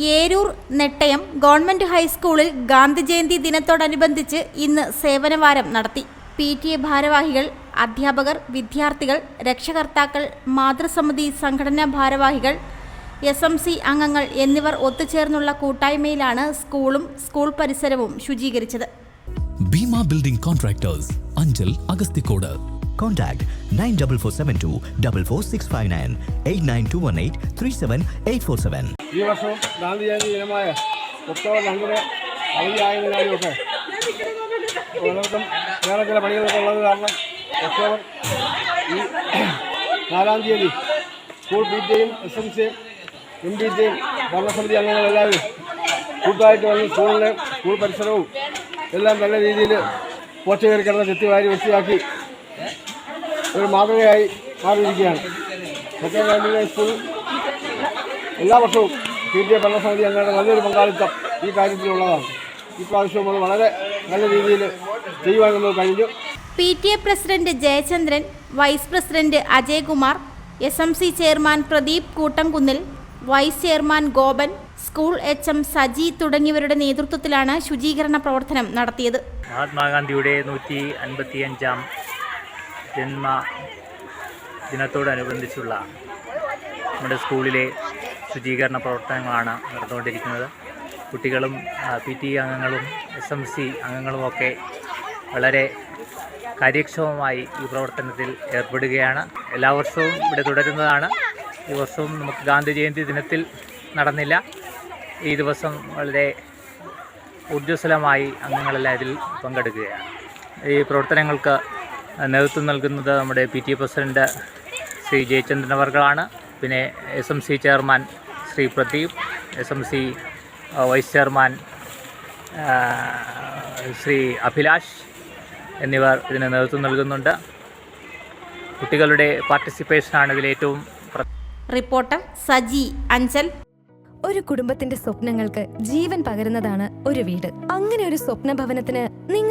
Eroor Nettayam government ഹൈസ്കൂളിൽ ഗാന്ധിജയന്തി ദിനത്തോടനുബന്ധിച്ച് ഇന്ന് സേവനവാരം നടത്തി. പി ടി എ ഭാരവാഹികൾ അധ്യാപകർ വിദ്യാർത്ഥികൾ രക്ഷകർത്താക്കൾ മാതൃസമിതി സംഘടനാ ഭാരവാഹികൾ എസ് എം സി അംഗങ്ങൾ എന്നിവർ ഒത്തുചേർന്നുള്ള കൂട്ടായ്മയിലാണ് സ്കൂളും സ്കൂൾ പരിസരവും ശുചീകരിച്ചത്. Building contractors Anchal Agasthikode. Contact 94472 44659 89218 37847. ഈ വർഷവും ഗാന്ധി ജയന്തി ദിനമായ ഒക്ടോബർ രണ്ടിന് അവധിയായതിനാലുമൊക്കെ പലർക്കും വേറെ ചില പണികളൊക്കെ ഉള്ളത് കാരണം ഒക്ടോബർ ഈ നാലാം തീയതി സ്കൂൾ പി ടിയും എസ് എം സിയും എം പി ടിയും ഭരണസമിതി അംഗങ്ങളെല്ലാവരും കൂട്ടായിട്ട് വന്ന് സ്കൂളിലെ സ്കൂൾ പരിസരവും എല്ലാം നല്ല രീതിയിൽ പോച്ച കയറി കിടന്ന് ചെത്തിവാരി വൃത്തിയാക്കി ഒരു മാതൃകയായി മാറിയിരിക്കുകയാണ്. Second government school. എല്ലാ വർഷവും പി ടി എ ഭരണസമിതി അംഗങ്ങളുടെ നല്ലൊരു പങ്കാളിത്തം ഈ കാര്യത്തിലുള്ളതാണ്. ഇപ്രാവശ്യവും അത് വളരെ നല്ല രീതിയിൽ ചെയ്യുവാൻ നമുക്ക് കഴിഞ്ഞു. P T A president Jayachandran vice president Ajaykumar S M C chairman Pradeep Koottamkunnil vice chairman Gopan school H M Saji തുടങ്ങിയവരുടെ നേതൃത്വത്തിലാണ് ശുചീകരണ പ്രവർത്തനം നടത്തിയത്. മഹാത്മാഗാന്ധിയുടെ നൂറ്റി അൻപത്തിയഞ്ചാം ജന്മ ദിനത്തോടനുബന്ധിച്ചുള്ള നമ്മുടെ സ്കൂളിലെ ശുചീകരണ പ്രവർത്തനങ്ങളാണ് നടന്നുകൊണ്ടിരിക്കുന്നത്. കുട്ടികളും പി ടി അംഗങ്ങളും എസ് എം സി അംഗങ്ങളുമൊക്കെ വളരെ കാര്യക്ഷമമായി ഈ പ്രവർത്തനത്തിൽ ഏർപ്പെടുകയാണ്. എല്ലാ വർഷവും ഇവിടെ തുടരുന്നതാണ്. ഈ വർഷവും നമുക്ക് ഗാന്ധി ജയന്തി ദിനത്തിൽ നടന്നില്ല. ഈ ദിവസം വളരെ ഊർജസ്വലമായി അംഗങ്ങളെല്ലാം ഇതിൽ പങ്കെടുക്കുകയാണ്. ഈ പ്രവർത്തനങ്ങൾക്ക് നേതൃത്വം നൽകുന്നത് നമ്മുടെ P T A president Shri Jayachandran അവർകളാണ്. പിന്നെ S M C chairman Shri Pradeep S M C vice chairman Shri Abhilash എന്നിവർ ഇതിന് നേതൃത്വം നൽകുന്നുണ്ട്. കുട്ടികളുടെ പാർട്ടിസിപ്പേഷനാണ് ഇതിലേറ്റവും ഏറ്റവും റിപ്പോർട്ടർ സജി അഞ്ചൽ. ഒരു കുടുംബത്തിന്റെ സ്വപ്നങ്ങൾക്ക് ജീവൻ പകരുന്നതാണ് ഒരു വീട്. അങ്ങനെ ഒരു സ്വപ്ന ഭവനത്തിന്